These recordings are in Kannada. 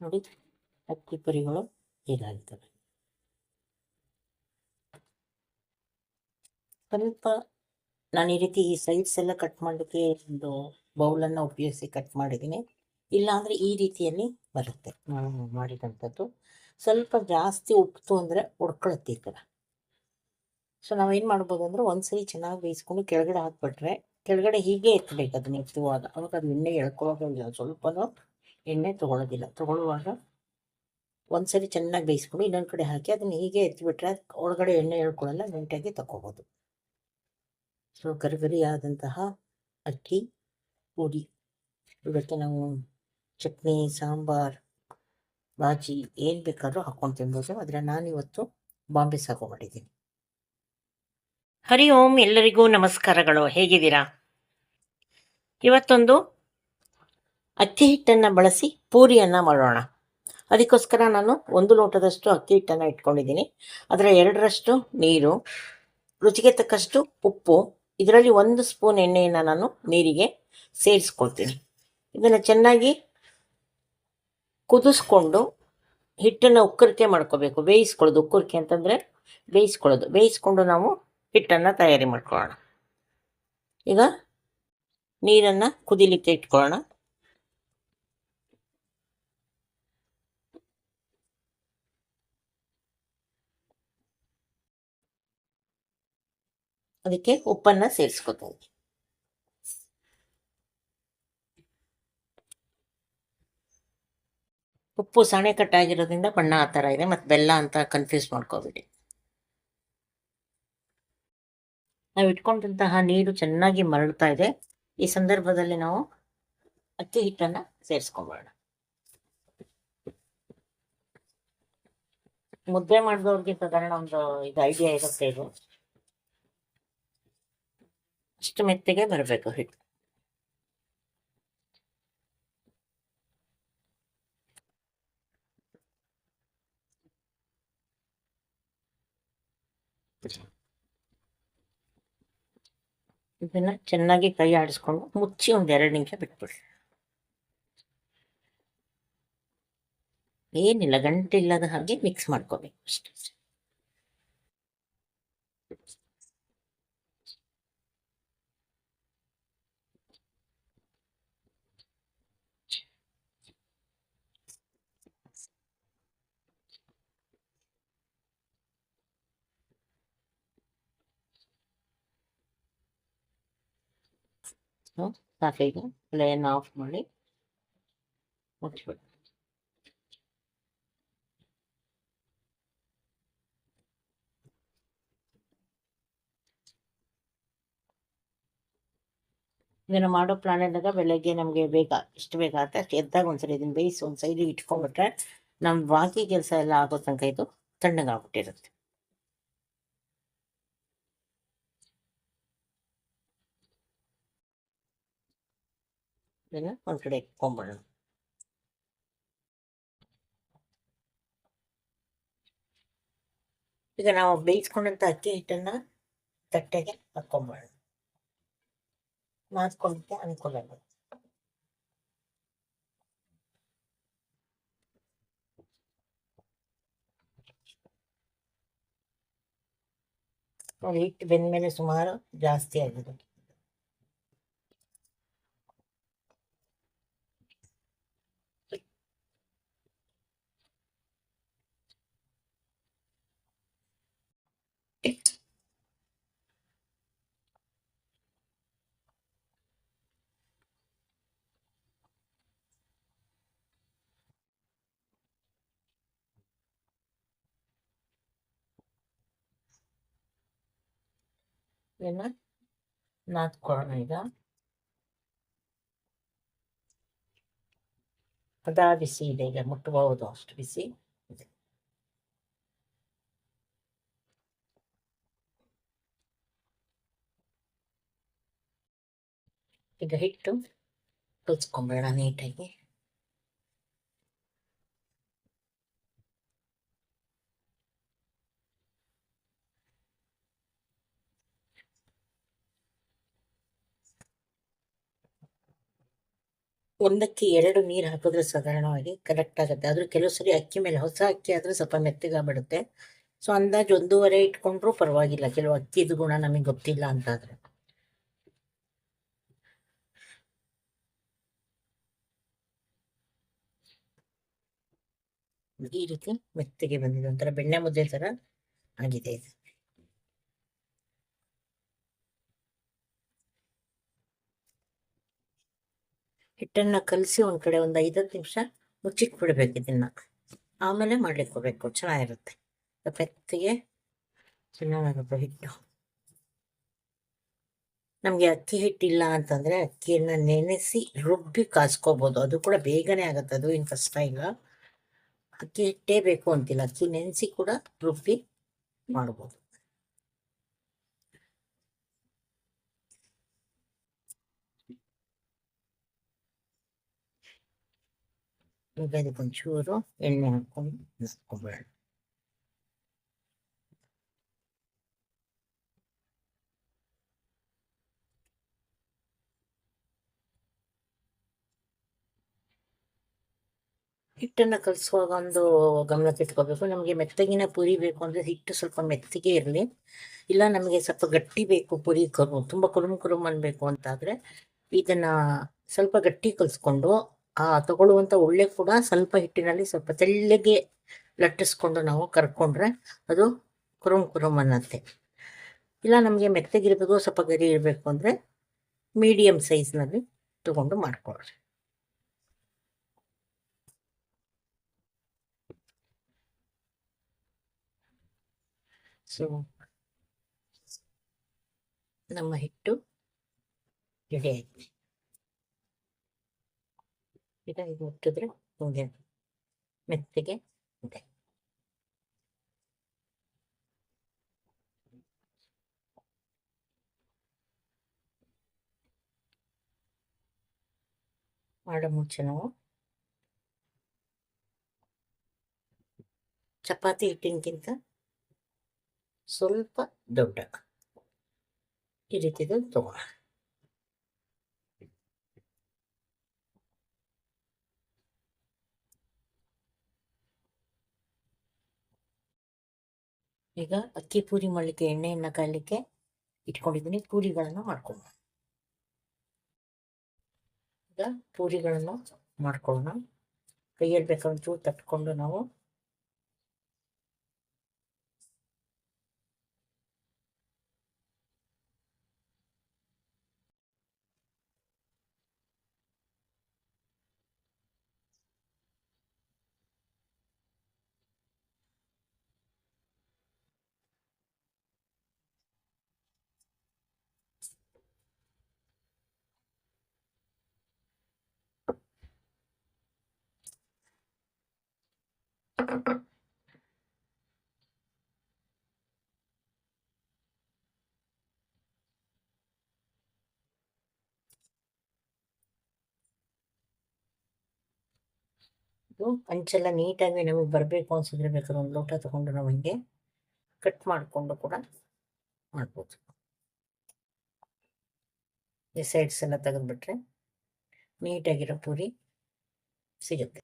ನೋಡಿ. ಅಕ್ಕಿ ಪುರಿಗಳು ಹೀಗಾಗ್ತವೆ ಸ್ವಲ್ಪ ನಾನು ಈ ರೀತಿ ಈ ಸೈಡ್ಸ್ ಎಲ್ಲ ಕಟ್ ಮಾಡಲಿಕ್ಕೆ ಒಂದು ಬೌಲನ್ನು ಉಪಯೋಗಿಸಿ ಕಟ್ ಮಾಡಿದ್ದೀನಿ. ಇಲ್ಲಾಂದರೆ ಈ ರೀತಿಯಲ್ಲಿ ಬರುತ್ತೆ. ನಾನು ಮಾಡಿದಂಥದ್ದು. ಸ್ವಲ್ಪ ಜಾಸ್ತಿ ಉಪ್ಪಿತು ಅಂದರೆ ಉಡ್ಕೊಳತ್ತೆ ಈ ಥರ ಸೊ ನಾವೇನು ಮಾಡ್ಬೋದು ಅಂದರೆ ಒಂದ್ಸರಿ ಚೆನ್ನಾಗಿ ಬೇಯಿಸ್ಕೊಂಡು ಕೆಳಗಡೆ ಹಾಕ್ಬಿಟ್ರೆ ಕೆಳಗಡೆ ಹೀಗೆ ಎತ್ತಬೇಕು ಅದನ್ನ ಎತ್ತುವಾಗ ಅವಾಗ ಅದು ಎಣ್ಣೆ ಎಳ್ಕೊಳ್ಳೋದಿಲ್ಲ ಸ್ವಲ್ಪನೂ ಎಣ್ಣೆ ತೊಗೊಳೋದಿಲ್ಲ. ತೊಗೊಳ್ಳುವಾಗ ಒಂದ್ಸರಿ ಚೆನ್ನಾಗಿ ಬೇಯಿಸ್ಕೊಂಡು ಇನ್ನೊಂದು ಕಡೆ ಹಾಕಿ ಅದನ್ನು ಹೀಗೆ ಎತ್ತಿಬಿಟ್ರೆ ಒಳಗಡೆ ಎಣ್ಣೆ ಹೇಳ್ಕೊಳ್ಳಲ್ಲ ನೀಟಾಗಿ ತಗೋಬೋದು ಸೊ ಗರಿಗರಿಯಾದಂತಹ ಅಕ್ಕಿ, ಪುಡಿ. ಇವತ್ತು ನಾವು ಚಟ್ನಿ, ಸಾಂಬಾರ್, ಬಾಜಿ ಏನು ಬೇಕಾದರೂ ಹಾಕ್ಕೊಂಡು ತಿನ್ಬೋದು. ಆದರೆ ನಾನಿವತ್ತು ಬಾಂಬೆ ಸಾಗು ಮಾಡಿದ್ದೀನಿ. ಹರಿ ಓಂ ಎಲ್ಲರಿಗೂ ನಮಸ್ಕಾರಗಳು. ಹೇಗಿದ್ದೀರಾ? ಇವತ್ತೊಂದು ಅಕ್ಕಿ ಹಿಟ್ಟನ್ನು ಬಳಸಿ ಪೂರಿಯನ್ನು ಮಾಡೋಣ. ಅದಕ್ಕೋಸ್ಕರ ನಾನು ಒಂದು ಲೋಟದಷ್ಟು ಅಕ್ಕಿ ಹಿಟ್ಟನ್ನು ಇಟ್ಕೊಂಡಿದ್ದೀನಿ. ಅದರ ಎರಡರಷ್ಟು ನೀರು, ರುಚಿಗೆ ತಕ್ಕಷ್ಟು ಉಪ್ಪು, ಇದರಲ್ಲಿ ಒಂದು ಸ್ಪೂನ್ ಎಣ್ಣೆಯನ್ನು ನಾನು ನೀರಿಗೆ ಸೇರಿಸ್ಕೊಳ್ತೀನಿ. ಇದನ್ನು ಚೆನ್ನಾಗಿ ಕುದಿಸ್ಕೊಂಡು ಹಿಟ್ಟನ್ನು ಉಕ್ಕರಿಕೆ ಮಾಡ್ಕೋಬೇಕು. ಬೇಯಿಸ್ಕೊಳ್ಳೋದು, ಉಕ್ಕರಿಕೆ ಅಂತಂದರೆ ಬೇಯಿಸ್ಕೊಳ್ಳೋದು. ಬೇಯಿಸ್ಕೊಂಡು ನಾವು ಹಿಟ್ಟನ್ನು ತಯಾರಿ ಮಾಡ್ಕೊಳ್ಳೋಣ. ಈಗ ನೀರನ್ನು ಕುದಿಲಿಕ್ಕೆ ಇಟ್ಕೊಳ್ಳೋಣ. ಅದಕ್ಕೆ ಉಪ್ಪನ್ನು ಸೇರಿಸ್ಕೊತಾ ಇದ್ದೀನಿ ಉಪ್ಪು ಸಣೆ ಕಟ್ಟಾಗಿರೋದ್ರಿಂದ ಬಣ್ಣ ಆ ಥರ ಇದೆ, ಮತ್ತು ಬೆಲ್ಲ ಅಂತ ಕನ್ಫ್ಯೂಸ್ ಮಾಡ್ಕೋಬಿಡಿ. ನಾವು ಇಟ್ಕೊಂಡಂತಹ ನೀರು ಚೆನ್ನಾಗಿ ಮರಳ್ತಾ ಇದೆ. ಈ ಸಂದರ್ಭದಲ್ಲಿ ನಾವು ಅಕ್ಕಿ ಹಿಟ್ಟನ್ನು ಸೇರಿಸ್ಕೊಂಬೋಣ. ಮುದ್ದೆ ಮಾಡಿದವ್ರಿಗೆ ಸಾಧಾರಣ ಒಂದು ಇದು ಐಡಿಯಾ ಇರುತ್ತೆ ಇದು. ಅಷ್ಟು ಮೆತ್ತಿಗೆ ಬರಬೇಕು ಹಿಟ್ಟು ಇದನ್ನ ಚೆನ್ನಾಗಿ ಕೈ ಆಡಿಸ್ಕೊಂಡು ಮುಚ್ಚಿ ಒಂದ್ ಎರಡು ನಿಮಿಷ ಬಿಟ್ಬಿಡ್ರಿ ಏನಿಲ್ಲ ಗಂಟೆ ಇಲ್ಲದ ಹಾಗೆ ಮಿಕ್ಸ್ ಮಾಡ್ಕೋಬೇಕು ಅಷ್ಟೇ ಸಾಕೀಗ ಫ್ಲೇನ್ ಆಫ್ ಮಾಡಿ ಮುಚ್ಚಿಬಿಡಿ ಇದನ್ನು ಮಾಡೋ ಪ್ಲಾನ್ ಇದ್ದಾಗ ಬೆಳಗ್ಗೆ ನಮಗೆ ಬೇಕಾ ಇಷ್ಟು ಬೇಕಾಗುತ್ತೆ? ಅಷ್ಟು ಎದ್ದಾಗ ಒಂದ್ಸರಿ ಇದನ್ನ ಬೇಯಿಸಿ ಒಂದು ಸೈಡಿಗೆ ಇಟ್ಕೊಂಡ್ಬಿಟ್ರೆ ನಮ್ಮ ಬಾಕಿ ಕೆಲಸ ಎಲ್ಲ ಆಗೋ ತನಕ ಇದು ತಣ್ಣಗಾಗ್ಬಿಟ್ಟಿರುತ್ತೆ. ಇದನ್ನ ಒಂದ್ ಕಡೆ ಇಟ್ಕೊಂಡ್ಬಿಡೋಣ ಈಗ ನಾವು ಬೇಯಿಸ್ಕೊಂಡಂತ ಅಕ್ಕಿ ಹಿಟ್ಟನ್ನ ತಟ್ಟೆಗೆ ಹಾಕೊಂಡ್ಬಿಡೋಣ ನಾದ್ಕೊಳ್ಳಿಕ್ಕೆ ಅನುಕೂಲ ಆಗುತ್ತೆ ಹಿಟ್ಟು ಬೆಂದ್ಮೇಲೆ ಸುಮಾರು ಜಾಸ್ತಿ ಆಗಿದೆ ಇದನ್ನ ನಾದ್ಕೊಳ್ಳೋಣ ಈಗ ಅದ ಬಿಸಿ ಇದೆ ಈಗ ಮುಟ್ಟಬಹುದು ಅಷ್ಟು ಬಿಸಿ ಇದೆ ಈಗ ಹಿಟ್ಟು ಕಲ್ಸ್ಕೊಂಬೇಡ ನೀಟಾಗಿ ಒಂದಕ್ಕೆ ಎರಡು ನೀರು ಹಾಕಿದ್ರೆ ಸಾಧಾರಣವಾಗಿ ಕರೆಕ್ಟ್ ಆಗುತ್ತೆ. ಆದ್ರೂ ಕೆಲವು ಸರಿ ಅಕ್ಕಿ ಮೇಲೆ ಹೊಸ ಅಕ್ಕಿ ಆದ್ರೆ ಸ್ವಲ್ಪ ಮೆತ್ತಗಾಗ್ಬಿಡುತ್ತೆ. ಸೊ ಅಂದಾಜು ಒಂದೂವರೆ ಇಟ್ಕೊಂಡ್ರೂ ಪರವಾಗಿಲ್ಲ. ಕೆಲವು ಅಕ್ಕಿದು ಗುಣ ನಮಗೆ ಗೊತ್ತಿಲ್ಲ ಅಂತಾದ್ರೆ. ಈ ರೀತಿ ಮೆತ್ತಗೆ ಬಂದಿದೆ. ಒಂಥರ ಬೆಣ್ಣೆ ಮುದ್ದೆ ತರ ಆಗಿದೆ ಇದು. ಹಿಟ್ಟನ್ನ ಕಲಸಿ ಒಂದು ಕಡೆ ಒಂದು ಐದತ್ತು ನಿಮಿಷ ಮುಚ್ಚಿಟ್ಬಿಡ್ಬೇಕು ಇದನ್ನ. ಆಮೇಲೆ ಮಾಡ್ಲಿಕ್ಕೆ ಹೋಗ್ಬೇಕು ಚೆನ್ನಾಗಿರುತ್ತೆ ಪೆತ್ತಿಗೆ ಚೆನ್ನಾಗಿರುತ್ತೆ ಹಿಟ್ಟು. ನಮಗೆ ಅಕ್ಕಿ ಹಿಟ್ಟಿಲ್ಲ ಅಂತಂದ್ರೆ ಅಕ್ಕಿಯನ್ನು ನೆನೆಸಿ ರುಬ್ಬಿ ಕಾಸ್ಕೋಬಹುದು ಅದು ಕೂಡ ಬೇಗನೆ ಆಗುತ್ತೆ, ಅದು ಏನು ಕಷ್ಟ ಇಲ್ಲ. ಅಕ್ಕಿ ಹಿಟ್ಟೇ ಬೇಕು ಅಂತಿಲ್ಲ, ಅಕ್ಕಿ ನೆನೆಸಿ ಕೂಡ ರುಬ್ಬಿ ಮಾಡ್ಬೋದು. ಈಗ ಇದಕ್ಕೊಂಚೂರು ಎಣ್ಣೆ ಹಾಕೊಂಡು ಹಾಕ್ಕೊಬೇಡ ಹಿಟ್ಟನ್ನ ಕಲಿಸುವಾಗ ಒಂದು ಗಮನಕ್ಕೆ ಇಟ್ಕೋಬೇಕು ನಮಗೆ ಮೆತ್ತಗಿನ ಪುರಿ ಬೇಕು ಅಂದ್ರೆ ಹಿಟ್ಟು ಸ್ವಲ್ಪ ಮೆತ್ತಗೆ ಇರಲಿ ಇಲ್ಲ ನಮಗೆ ಸ್ವಲ್ಪ ಗಟ್ಟಿ ಬೇಕು ಪುರಿ ಕರು ತುಂಬ ಕುರುಮ್ ಕುರುಮ್ ಅನ್ಬೇಕು ಅಂತಾದ್ರೆ ಇದನ್ನ ಸ್ವಲ್ಪ ಗಟ್ಟಿ ಕಲಿಸ್ಕೊಂಡು ಆ ತಗೊಳ್ಳುವಂಥ ಉಳ್ಳೆ ಕೂಡ ಸ್ವಲ್ಪ ಹಿಟ್ಟಿನಲ್ಲಿ ಸ್ವಲ್ಪ ತೆಳ್ಳಗೆ ಲಟ್ಟಿಸ್ಕೊಂಡು ನಾವು ಕರ್ಕೊಂಡ್ರೆ ಅದು ಕುರುಮ್ ಕುರುಮ್ ಅನ್ನತ್ತೆ. ಇಲ್ಲ, ನಮಗೆ ಮೆತ್ತಗಿರಬೇಕು, ಸ್ವಲ್ಪ ಗರಿ ಇರಬೇಕು ಅಂದರೆ ಮೀಡಿಯಮ್ ಸೈಜ್ನಲ್ಲಿ ತಗೊಂಡು ಮಾಡ್ಕೊಳ್ರಿ. ಸೊ ನಮ್ಮ ಹಿಟ್ಟು ರೆಡಿ ಆಯ್ತು. ಈಗ ಇದು ಮುಟ್ಟಿದ್ರೆ ಮೆತ್ತಗೆ ಇದೆ. ಮಾಡೋ ಮುಂಚೆ ನಾವು. ಚಪಾತಿ ಹಿಟ್ಟಿನಕ್ಕಿಂತ ಸ್ವಲ್ಪ ದೊಡ್ಡ. ಈ ರೀತಿದು ತಗೋಣ ಈಗ ಅಕ್ಕಿ ಪೂರಿ ಮಾಡಲಿಕ್ಕೆ, ಎಣ್ಣೆಯನ್ನು ಕಾಯಲಿಕ್ಕೆ ಇಟ್ಕೊಂಡಿದ್ದೀನಿ. ಪೂರಿಗಳನ್ನು ಮಾಡ್ಕೊಳ್ಳೋಣ ಈಗ ಪೂರಿಗಳನ್ನು ಮಾಡ್ಕೊಳ್ಳೋಣ ಕೈಯಲ್ಲಿ ಬೇಕಾದ್ರೂ ತಟ್ಕೊಂಡು ನಾವು ಅಂಚೆಲ್ಲ ನೀಟಾಗಿ ನಮಗೆ ಬರಬೇಕು ಅನ್ಸಿದ್ರೆ ಬೇಕಾದ್ರೆ ಒಂದು ಲೋಟ ತಗೊಂಡು ನಾವು ಹಿಂಗೆ ಕಟ್ ಮಾಡಿಕೊಂಡು ಕೂಡ ಮಾಡ್ಬೋದು ಈ ಸೈಡ್ಸ್ ಎಲ್ಲ ತೆಗೆದ್ಬಿಟ್ರೆ ನೀಟಾಗಿರೋ ಪೂರಿ ಸಿಗುತ್ತೆ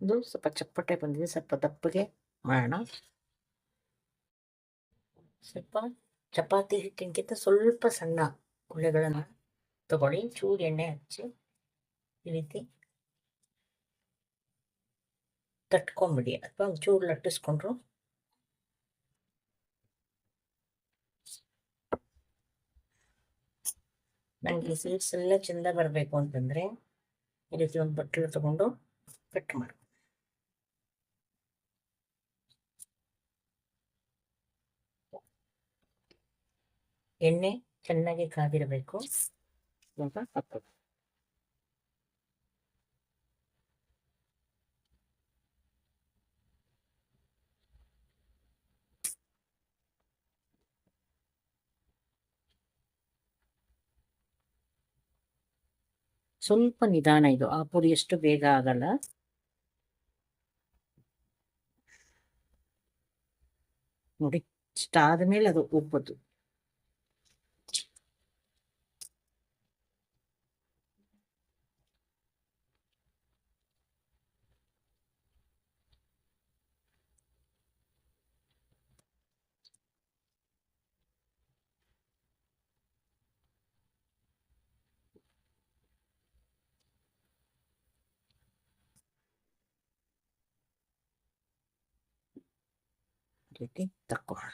ಇದು ಸ್ವಲ್ಪ ಚಪ್ಪಟೆ ಬಂದಿದೆ, ಸ್ವಲ್ಪ ದಪ್ಪಗೆ ಮಾಡೋಣ. ಸ್ವಲ್ಪ ಚಪಾತಿ ಹಿಟ್ಟಿನಕ್ಕಿಂತ ಸ್ವಲ್ಪ ಸಣ್ಣ ಗುಳ್ಳೆಗಳನ್ನು ತಗೊಳ್ಳಿ, ಚೂರು ಎಣ್ಣೆ ಹಚ್ಚಿ ಈ ರೀತಿ ತಟ್ಕೊಂಬಿಡಿ, ಅಥವಾ ಚೂರು ಲಟ್ಟಿಸ್ಕೊಂಡ್ರು. ನನಗೆ ಸ್ವೀಟ್ಸ್ ಎಲ್ಲ ಚೆಂದ ಬರಬೇಕು ಅಂತಂದರೆ ಈ ರೀತಿ ಒಂದು ಬಟ್ಟಲು ತಗೊಂಡು ಕಟ್ ಮಾಡಿ. ಎಣ್ಣೆ ಚೆನ್ನಾಗಿ ಕಾದಿರಬೇಕು. ಸ್ವಲ್ಪ ಹಾಕೋದು ಸ್ವಲ್ಪ ನಿಧಾನ ಇದು ಆ ಪುಡಿ ಎಷ್ಟು ಬೇಗ ಆಗಲ್ಲ. ನೋಡಿ ಇಷ್ಟಾದ್ಮೇಲೆ ಅದು ಉಪ್ಪದು ರೀತಿ ತಕ್ಕೊಳ್ಳೋಣ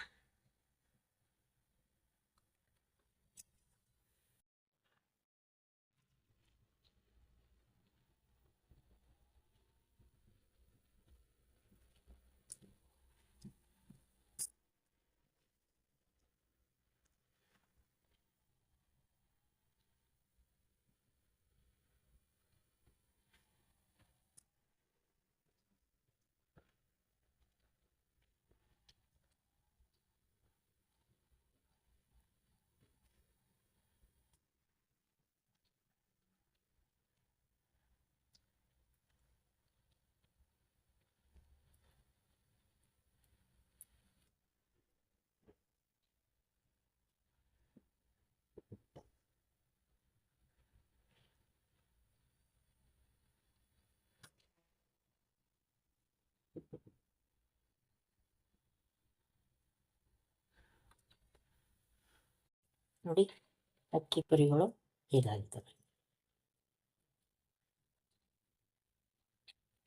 ನೋಡಿ, ಅಕ್ಕಿ ಪುರಿಗಳು ಹೀಗಾಗಿದ್ದಾವೆ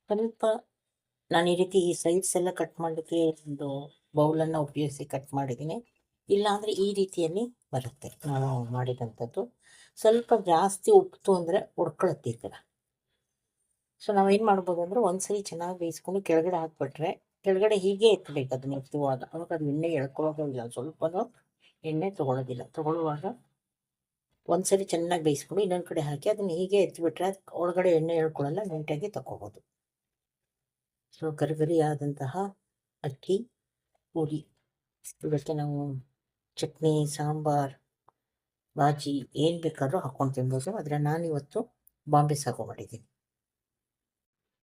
ಸ್ವಲ್ಪ ನಾನು ಈ ರೀತಿ ಈ ಸೈಡ್ಸ್ ಎಲ್ಲ ಕಟ್ ಮಾಡಲಿಕ್ಕೆ ಒಂದು ಬೌಲನ್ನು ಉಪಯೋಗಿಸಿ ಕಟ್ ಮಾಡಿದ್ದೀನಿ. ಇಲ್ಲಾಂದರೆ ಈ ರೀತಿಯಲ್ಲಿ ಬರುತ್ತೆ. ನಾನು ಮಾಡಿದಂಥದ್ದು. ಸ್ವಲ್ಪ ಜಾಸ್ತಿ ಉಪ್ಪಿತು ಅಂದರೆ ಉಡ್ಕೊಳತ್ತೆ ಈ ಥರ ಸೊ ನಾವೇನು ಮಾಡ್ಬೋದು ಅಂದರೆ ಒಂದ್ಸರಿ ಚೆನ್ನಾಗಿ ಬೇಯಿಸ್ಕೊಂಡು ಕೆಳಗಡೆ ಹಾಕ್ಬಿಟ್ರೆ, ಕೆಳಗಡೆ ಹೀಗೆ ಎತ್ತಬೇಕು ಅದನ್ನ ಎತ್ತುವಾಗ ಅವಾಗ ಅದು ಎಣ್ಣೆ ಎಳ್ಕೊಳ್ಳೋದಿಲ್ಲ ಸ್ವಲ್ಪನೂ ಎಣ್ಣೆ ತೊಗೊಳೋದಿಲ್ಲ. ತೊಗೊಳ್ಳುವಾಗ ಒಂದ್ಸರಿ ಚೆನ್ನಾಗಿ ಬೇಯಿಸ್ಕೊಂಡು ಇನ್ನೊಂದು ಕಡೆ ಹಾಕಿ ಅದನ್ನು ಹೀಗೆ ಎತ್ತಿಬಿಟ್ರೆ ಒಳಗಡೆ ಎಣ್ಣೆ ಹೇಳ್ಕೊಳ್ಳಲ್ಲ ನೀಟಾಗಿ ತಗೋಬೋದು ಸೊ, ಗರಿಗರಿಯಾದಂತಹ ಅಕ್ಕಿ ಪೂರಿ ಇದಕ್ಕೆ ನಾವು ಚಟ್ನಿ, ಸಾಂಬಾರ್, ಬಾಜಿ ಏನು ಬೇಕಾದರೂ ಹಾಕ್ಕೊಂಡು ತಿನ್ಬೋದು. ಆದರೆ ನಾನಿವತ್ತು ಬಾಂಬೆ ಸಾಗು ಮಾಡಿದ್ದೀನಿ.